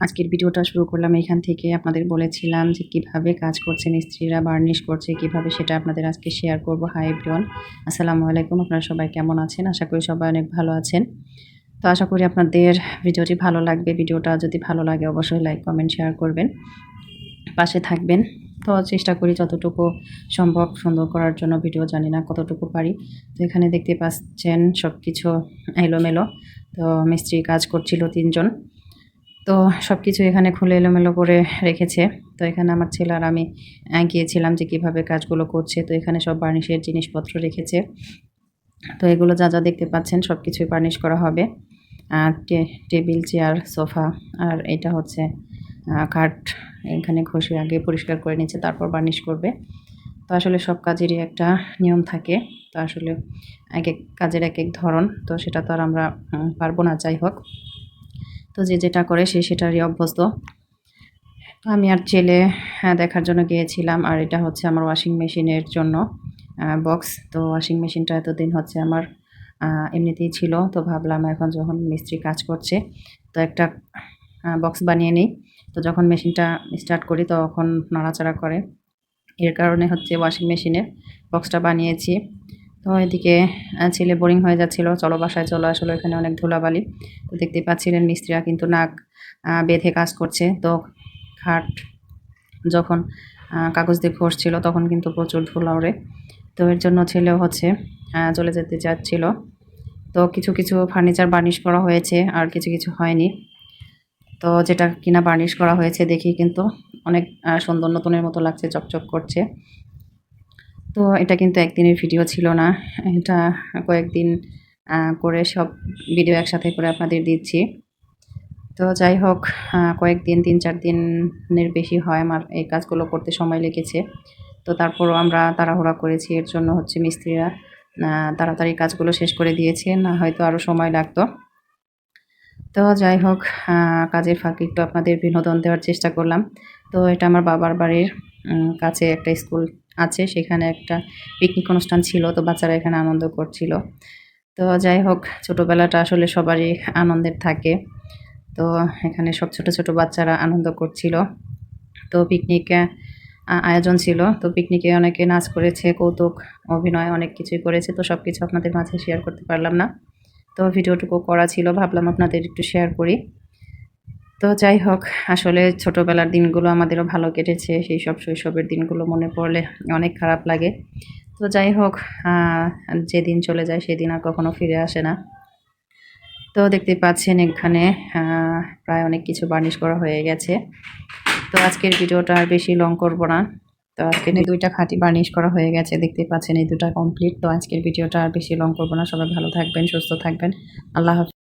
আজকের ভিডিওটা শুরু করলাম এখান থেকে। আপনাদের বলেছিলাম যে কীভাবে কাজ করছে মিস্ত্রিরা বার্নিশ করছে, কীভাবে সেটা আপনাদের আজকে শেয়ার করব। হাই এভরিওয়ান আসসালামু আলাইকুম। আপনারা সবাই কেমন আছেন? আশা করি সবাই অনেক ভালো আছেন। তো আশা করি আপনাদের ভিডিওটি ভালো লাগবে। ভিডিওটা যদি ভালো লাগে, অবশ্যই লাইক কমেন্ট শেয়ার করবেন। পাশে থাকবেন। তো চেষ্টা করি যতটুকু সম্ভব সুন্দর করার জন্য। ভিডিও জানি না কতটুকু পারি। তো এখানে দেখতে পাচ্ছেন সব কিছু এলোমেলো। তো মিস্ত্রি কাজ করছিল তিনজন। তো সব কিছু এখানে খুলে এলোমেলো করে রেখেছে। তো এখানে আমার ছেলে আর আমি গিয়েছিলাম যে কীভাবে কাজগুলো করছে। তো এখানে সব বার্নিশের জিনিসপত্র রেখেছে। তো এগুলো যা যা দেখতে পাচ্ছেন সব কিছুই বার্নিশ করা হবে। টেবিল, চেয়ার, সোফা, আর এটা হচ্ছে কাঠ এখানে ঘষে আগে পরিষ্কার করে নিচ্ছে তারপর বার্নিশ করবে। তো আসলে সব কাজেরই একটা নিয়ম থাকে। তো আসলে এক এক কাজের এক এক ধরন। তো সেটা তো আর আমরা পারব না, যাই হোক। তো যে যেটা করে সে সেটারই অভ্যস্ত। আমি আর ছেলে হ্যাঁ, দেখার জন্য গিয়েছিলাম আর এটা হচ্ছে আমার ওয়াশিং মেশিনের জন্য বক্স তো ওয়াশিং মেশিনটা এতদিন হচ্ছে আমার এমনিতেই ছিল। তো ভাবলাম এখন যখন মিস্ত্রি কাজ করছে তো একটা বক্স বানিয়ে নিই। তো যখন মেশিনটা স্টার্ট করি তখন নাড়াচাড়া করে। এর কারণে হচ্ছে ওয়াশিং মেশিনের বক্সটা বানিয়েছি। তো এদিকে ছেলে বোরিং হয়ে যাচ্ছিল। চলো বাসায় চলো। আসলে এখানে অনেক ধুলাবালি। তো দেখতে পাচ্ছিলেন মিস্ত্রিরা কিন্তু নাক বেঁধে কাজ করছে। তো খাট যখন কাগজ দিয়ে ঘষছিল, তখন কিন্তু প্রচুর ধুলা ওড়ে। তো এর জন্য ছেলেও হচ্ছে চলে যেতে চাচ্ছিল। তো কিছু কিছু ফার্নিচার বার্নিশ করা হয়েছে, আর কিছু কিছু হয়নি। তো যেটা কিনা বার্নিশ করা হয়েছে দেখি কিন্তু অনেক সুন্দর নতুনের মতো লাগছে, চকচক করছে। তো এটা কিন্তু একদিনের ভিডিও ছিল না। এটা কয়েকদিন করে সব ভিডিও একসাথে করে আপনাদের দিচ্ছি। তো যাই হোক কয়েকদিন, তিন চার দিনের বেশি হয় আমার এই কাজগুলো করতে সময় লেগেছে। তো তারপরও আমরা তাড়াহুড়া করেছি, এর জন্য হচ্ছে মিস্ত্রিরা তাড়াতাড়ি কাজগুলো শেষ করে দিয়েছে, না হয়তো আরও সময় লাগতো। তো যাই হোক কাজের ফাঁকে একটু আপনাদের বিনোদন দেওয়ার চেষ্টা করলাম। তো এটা আমার বাবার বাড়ির কাছে একটা স্কুল আছে, সেখানে একটা পিকনিক অনুষ্ঠান ছিল, তো বাচ্চারা এখানে আনন্দ করছিল। তো যাই হোক, ছোটোবেলাটা আসলে সবারই আনন্দের থাকে। তো এখানে সব ছোট ছোট বাচ্চারা আনন্দ করছিল। তো পিকনিকে আয়োজন ছিল। তো পিকনিকে অনেকে নাচ করেছে, কৌতুক, অভিনয় অনেক কিছুই করেছে, তো সব কিছু আপনাদের মাঝে শেয়ার করতে পারলাম না। তো ভিডিওটুকু করা ছিল, ভাবলাম আপনাদের একটু শেয়ার করি। তো যাই হোক, আসলে ছোটোবেলার দিনগুলো আমাদেরও ভালো কেটেছে, সেই সব শৈশবের দিনগুলো মনে পড়লে অনেক খারাপ লাগে। তো যাই হোক যেদিন চলে যায় সেদিন আর কখনো ফিরে আসে না। তো দেখতে পাচ্ছেন এখানে প্রায় অনেক কিছু বার্নিশ করা হয়ে গেছে। তো আজকের ভিডিওটা আর বেশি লং করব না। তো আজকে দুইটা খাঁটি বার্নিশ করা হয়ে গেছে, দেখতে পাচ্ছেন এই দুটা কমপ্লিট। তো আজকের ভিডিওটা আর বেশি লং করব না। সবাই ভালো থাকবেন, সুস্থ থাকবেন। আল্লাহ হাফিজ।